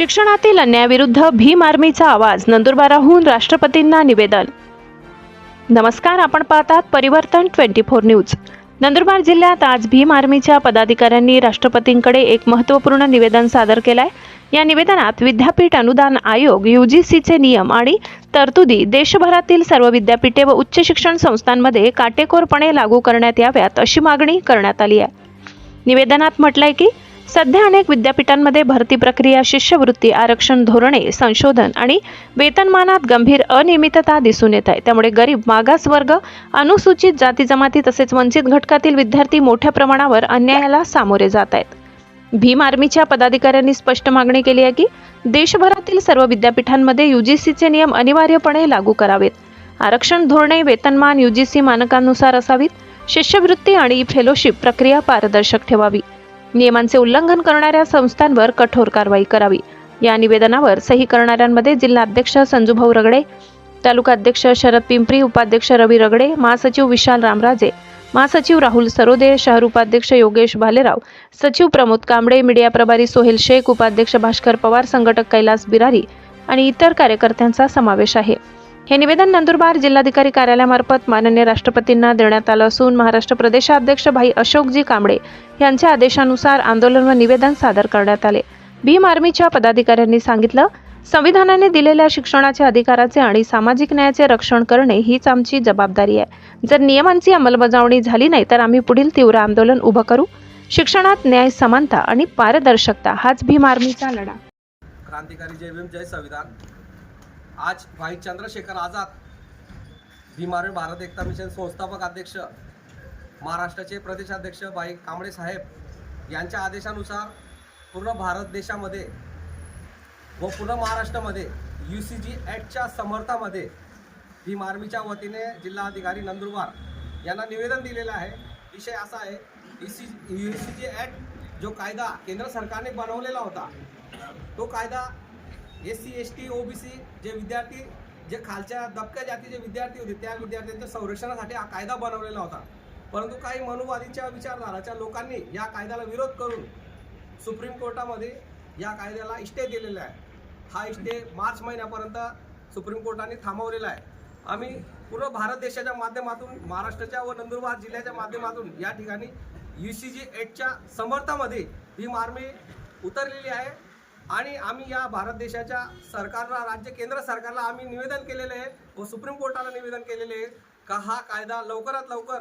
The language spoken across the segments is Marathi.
शिक्षणातील अन्यायाविरुद्ध भीम आर्मीचा आवाज. नंदुरबाराहून राष्ट्रपतींना निवेदन. नमस्कार आपण पाहतात परिवर्तन ट्वेंटी फोर न्यूज. नंदुरबार जिल्ह्यात आज भीम आर्मीच्या पदाधिकाऱ्यांनी राष्ट्रपतींकडे एक महत्त्वपूर्ण निवेदन सादर केलं आहे या निवेदनात विद्यापीठ अनुदान आयोग यू जी सीचे नियम आणि तरतुदी देशभरातील सर्व विद्यापीठे व उच्च शिक्षण संस्थांमध्ये काटेकोरपणे लागू करण्यात याव्यात अशी मागणी करण्यात आली आहे. निवेदनात म्हटलंय की सध्या अनेक विद्यापीठांमध्ये भरती प्रक्रिया शिष्यवृत्ती आरक्षण धोरणे संशोधन आणि वेतनमानात गंभीर अनियमितता दिसून येत आहे. त्यामुळे गरीब मागास वर्ग अनुसूचित जाती जमाती तसेच वंचित घटकातील विद्यार्थी मोठ्या प्रमाणावर अन्यायाला सामोरे जात आहेत. भीम आर्मीच्या पदाधिकाऱ्यांनी स्पष्ट मागणी केली आहे की देशभरातील सर्व विद्यापीठांमध्ये युजीसीचे नियम अनिवार्यपणे लागू करावेत. आरक्षण धोरणे वेतनमान युजीसी मानकांनुसार असावीत. शिष्यवृत्ती आणि फेलोशिप प्रक्रिया पारदर्शक ठेवावी. नियमांचे उल्लंघन करणाऱ्या संस्थांवर कठोर कारवाई करावी. या निवेदनावर सही करणाऱ्यांमध्ये जिल्हाध्यक्ष संजूभाऊ रगडे तालुका अध्यक्ष शरद पिंपरी उपाध्यक्ष रवी रगडे महासचिव विशाल रामराजे महासचिव राहुल सरोदे शहर उपाध्यक्ष योगेश भालेराव सचिव प्रमोद कांबळे मीडिया प्रभारी सोहेल शेख उपाध्यक्ष भास्कर पवार संघटक कैलास बिरारी आणि इतर कार्यकर्त्यांचा समावेश आहे. हे निवेदन नंदुरबार जिल्हाधिकारी कार्यालयामार्फत माननीय राष्ट्रपतींना देण्यात आलं असून महाराष्ट्र प्रदेशाध्यक्ष भाई अशोकजी कांबळे यांच्या आदेशानुसार आंदोलन व निवेदन सादर करण्यात आले. भीम आर्मीच्या पदाधिकाऱ्यांनी सांगितलं संविधानाने दिलेल्या शिक्षणाच्या अधिकाराचे आणि सामाजिक न्यायाचे रक्षण करणे हीच आमची जबाबदारी आहे. जर नियमांची अंमलबजावणी झाली नाही तर आम्ही पुढील तीव्र आंदोलन उभं करू. शिक्षणात न्याय समानता आणि पारदर्शकता हाच भीम आर्मीचा लढा. क्रांतिकारी जय भीम जय संविधान. आज भाई चंद्रशेखर आझाद भीम आर्मी भारत एकता मिशन संस्थापक अध्यक्ष महाराष्ट्राचे प्रदेशाध्यक्ष भाई कांबळे साहेब यांच्या आदेशानुसार पूर्ण भारत देशामध्ये व पूर्ण महाराष्ट्रामध्ये यू सी जी ॲक्टच्या समर्थामध्ये भीम आर्मीच्या वतीने जिल्हाधिकारी नंदुरबार यांना निवेदन दिलेलं आहे. विषय असा आहे U C U C G act जो कायदा केंद्र सरकारने बनवलेला होता तो कायदा S C S T O B C जे विद्यार्थी जे खालच्या दबक्या जातीचे विद्यार्थी होते त्या विद्यार्थ्यांच्या संरक्षणासाठी हा कायदा बनवलेला होता. परंतु काही मनुवादीच्या विचारधाराच्या लोकांनी या कायद्याला विरोध करून सुप्रीम कोर्टामध्ये या कायद्याला इस्टे दिलेला आहे. हा इस्टे मार्च महिन्यापर्यंत सुप्रीम कोर्टाने थांबवलेला आहे. आम्ही पूर्ण भारत देशाच्या माध्यमातून महाराष्ट्राच्या व नंदुरबार जिल्ह्याच्या माध्यमातून या ठिकाणी यू सी जी एटच्या समर्थामध्ये भीम आर्मी उतरलेली आहे. आणि आम्ही या भारत देशाच्या सरकारला राज्य केंद्र सरकारला आम्ही निवेदन केलेले आहे. व सुप्रीम कोर्टाला निवेदन केलेले आहे का हा कायदा लवकरात लवकर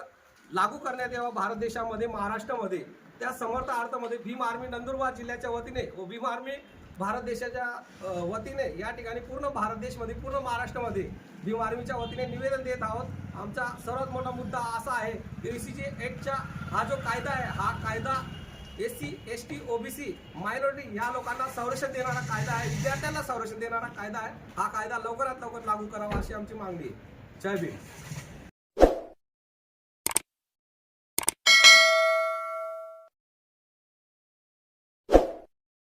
लागू करण्यात यावा भारत देशामध्ये महाराष्ट्रामध्ये. त्या समर्थार्थामध्ये भीम आर्मी नंदुरबार जिल्ह्याच्या वतीने व भीम आर्मी भारत देशाच्या वतीने या ठिकाणी पूर्ण भारत देशमध्ये पूर्ण महाराष्ट्रामध्ये भीम आर्मीच्या वतीने निवेदन देत आहोत. आमचा सर्वात मोठा मुद्दा असा आहे की सी जी एक्टच्या हा जो कायदा आहे हा कायदा S C S T OBC minority या लोकांना संरक्षण देणारा कायदा आहे. विद्यार्थ्यांना संरक्षण देणारा कायदा आहे. हा कायदा लवकरात लवकर लागू करावा अशी आमची मागणी आहे. जय भीम.